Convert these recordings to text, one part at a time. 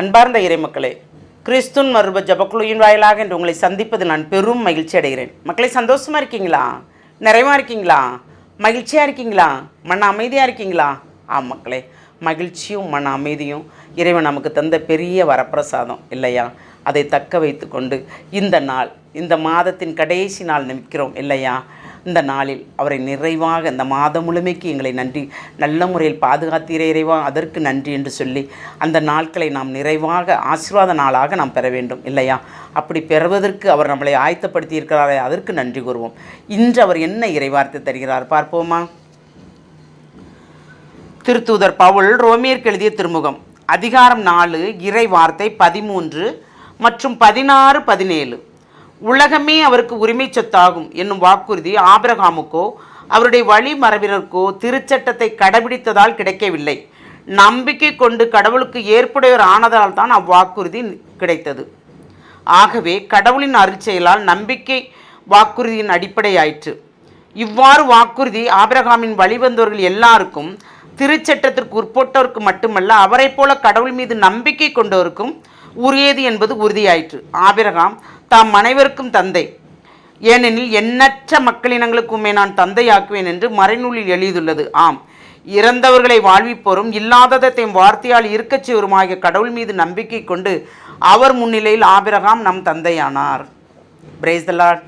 அன்பார்ந்த இறைமக்களே கிறிஸ்துன் மருப ஜபக்குழுவின் வாயிலாக என்று உங்களை சந்திப்பது நான் பெரும் மகிழ்ச்சி அடைகிறேன். மக்களை சந்தோஷமாக இருக்கீங்களா? நிறைவாக இருக்கீங்களா? மகிழ்ச்சியாக இருக்கீங்களா? மன அமைதியாக இருக்கீங்களா? ஆ மக்களே மகிழ்ச்சியும் மன அமைதியும் இறைவன் நமக்கு தந்த பெரிய வரப்பிரசாதம் இல்லையா? அதை தக்க வைத்து கொண்டு இந்த நாள் இந்த மாதத்தின் கடைசி நாள் நிற்கிறோம் இல்லையா? இந்த நாளில் அவரை நிறைவாக இந்த மாதம் முழுமைக்கு எங்களை நன்றி நல்ல முறையில் பாதுகாத்தீரே இறைவா அதற்கு நன்றி என்று சொல்லி அந்த நாட்களை நாம் நிறைவாக ஆசீர்வாத நாளாக நாம் பெற வேண்டும். இல்லையா? அப்படி பெறுவதற்கு அவர் நம்மளை ஆயத்தப்படுத்தி இருக்கிறாரே அதற்கு நன்றி கூறுவோம். இன்று அவர் என்ன இறைவார்த்தை தருகிறார் பார்ப்போமா? திருத்தூதர் பவுல் ரோமியர்க்கு எழுதிய திருமுகம். அதிகாரம் நாலு இறை வார்த்தை பதிமூன்று மற்றும் பதினாறு பதினேழு. உலகமே அவருக்கு உரிமை சொத்தாகும் என்னும் வாக்குறுதி ஆபிரகாமுக்கோ அவருடைய வழிமரபினருக்கோ திருச்சட்டத்தை கடைபிடித்ததால் கிடைக்கவில்லை. நம்பிக்கை கொண்டு கடவுளுக்கு ஏற்புடையோர் ஆனதால் தான் அவ்வாக்குறுதி கிடைத்தது. ஆகவே கடவுளின் அருட்செயலால் நம்பிக்கை வாக்குறுதியின் அடிப்படையாயிற்று. இவ்வாறு வாக்குறுதி ஆபிரகாமின் வழிவந்தவர்கள் எல்லாருக்கும் திருச்சட்டத்திற்கு உட்பட்டோருக்கு மட்டுமல்ல அவரைப் போல கடவுள் மீது நம்பிக்கை கொண்டோருக்கும் உரியது என்பது உறுதியாயிற்று. ஆபிரகாம் தாம் அனைவருக்கும் தந்தை. ஏனெனில் எண்ணற்ற மக்களினங்களுக்குமே நான் தந்தையாக்குவேன் என்று மறைநூலில் எழுதியுள்ளது. ஆம். இறந்தவர்களை வாழ்விப்போரும் இல்லாததை வார்த்தையால் இருக்கச் செய்வருமாகிய கடவுள் மீது நம்பிக்கை கொண்டு அவர் முன்னிலையில் ஆபிரகாம் நம் தந்தையானார். பிரேஸ்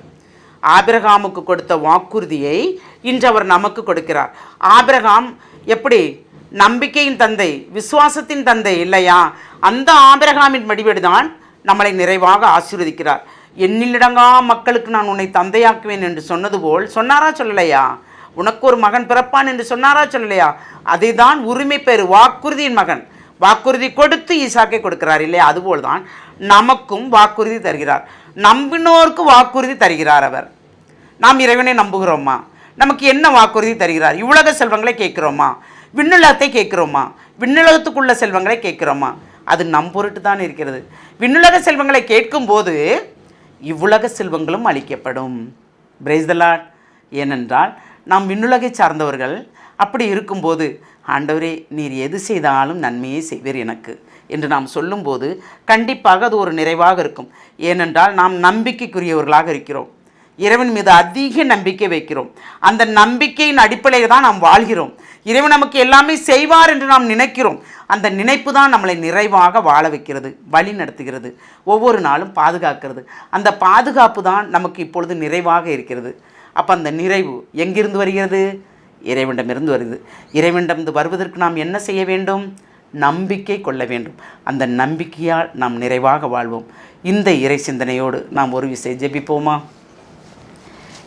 ஆபிரகாமுக்கு கொடுத்த வாக்குறுதியை இன்று அவர் நமக்கு கொடுக்கிறார். ஆபிரகாம் எப்படி நம்பிக்கையின் தந்தை விசுவாசத்தின் தந்தை இல்லையா? அந்த ஆபிரகாமின் வடிவெடுதான் நம்மளை நிறைவாக ஆசீர்வதிக்கிறார். எண்ணிலடங்கா மக்களுக்கு நான் உன்னை தந்தையாக்குவேன் என்று சொன்னது போல் சொன்னாரா சொல்லலையா? உனக்கு ஒரு மகன் பிறப்பான் என்று சொன்னாரா சொல்லலையா? அதுதான் உரிமை பெறு வாக்குறுதியின் மகன். வாக்குறுதி கொடுத்து ஈசாக்கை கொடுக்கிறார் இல்லையா? அதுபோல்தான் நமக்கும் வாக்குறுதி தருகிறார். நம்பினோருக்கு வாக்குறுதி தருகிறார் அவர். நாம் இறைவனை நம்புகிறோமா? நமக்கு என்ன வாக்குறுதி தருகிறார்? இவ்வுலக செல்வங்களை கேட்குறோமா? விண்ணுலகத்தை கேட்குறோமா? விண்ணுலகத்துக்குள்ள செல்வங்களை கேட்குறோமா? அது நம் பொருட்டு தான் இருக்கிறது. விண்ணுலக செல்வங்களை கேட்கும்போது இவ்வுலக செல்வங்களும் அளிக்கப்படும். பிரேஸ் த ஏனென்றால் நாம் விண்ணுலகை சார்ந்தவர்கள். அப்படி இருக்கும்போது ஆண்டவரே நீர் எது செய்தாலும் நன்மையே செய்வீர் எனக்கு. என்று நாம் சொல்லும்போது கண்டிப்பாக அது ஒரு நிறைவாக இருக்கும். ஏனென்றால் நாம் நம்பிக்கைக்குரியவர்களாக இருக்கிறோம். இறைவன் மீது அதிக நம்பிக்கை வைக்கிறோம். அந்த நம்பிக்கையின் அடிப்படையில் தான் நாம் வாழ்கிறோம். இறைவன் நமக்கு எல்லாமே செய்வார் என்று நாம் நினைக்கிறோம். அந்த நினைப்பு தான் நம்மளை நிறைவாக வாழ வைக்கிறது வழி நடத்துகிறது ஒவ்வொரு நாளும் பாதுகாக்கிறது. அந்த பாதுகாப்பு தான் நமக்கு இப்பொழுது நிறைவாக இருக்கிறது. அப்போ அந்த நிறைவு எங்கிருந்து வருகிறது? இறைவனிடமிருந்து வருது. இறைவனிடமிருந்து வருவதற்கு நாம் என்ன செய்ய வேண்டும்? நம்பிக்கை கொள்ள வேண்டும். அந்த நம்பிக்கையால் நாம் நிறைவாக வாழ்வோம். இந்த இறை சிந்தனையோடு நாம் ஒரு விசை ஜெபிப்போமா?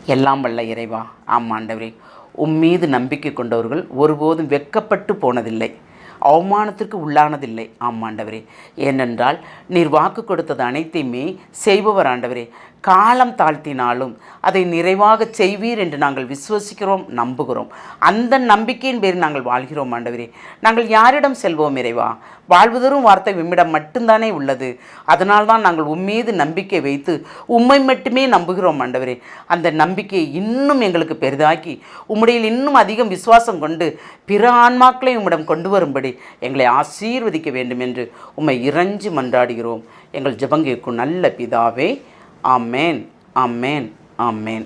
எல்லாம் வல்ல இறைவா. ஆம் ஆண்டவரே. உம் மீது நம்பிக்கை கொண்டவர்கள் ஒருபோதும் வெக்கப்பட்டு போனதில்லை. அவமானத்திற்கு உள்ளானதில்லை. ஆம் ஆண்டவரே. ஏனென்றால் நீர் வாக்கு கொடுத்தது அனைத்தையுமே செய்பவர் ஆண்டவரே. காலம் தாழ்த்தினாலும் அதை நிறைவாக செய்வீர் என்று நாங்கள் விசுவசிக்கிறோம் நம்புகிறோம். அந்த நம்பிக்கையின் பேரில் நாங்கள் வாழ்கிறோம் ஆண்டவரே. நாங்கள் யாரிடம் செல்வோம் இறைவா? வாழ்வதரும் வார்த்தை உம்மிடம் மட்டும்தானே உள்ளது. அதனால்தான் நாங்கள் உம்மீது நம்பிக்கை வைத்து உம்மை மட்டுமே நம்புகிறோம் ஆண்டவரே. அந்த நம்பிக்கையை இன்னும் எங்களுக்கு பெரிதாக்கி உம்முடையில் இன்னும் அதிகம் விசுவாசம் கொண்டு பிற ஆன்மாக்களை உம்மிடம் கொண்டு வரும்படி எங்களை ஆசீர்வதிக்க வேண்டும் என்று உம்மை இறைஞ்சி மன்றாடுகிறோம். எங்கள் ஜெபங்கேக்கும் நல்ல பிதாவே ఆ మేన్ ఆ మేన్ ఆ మేన్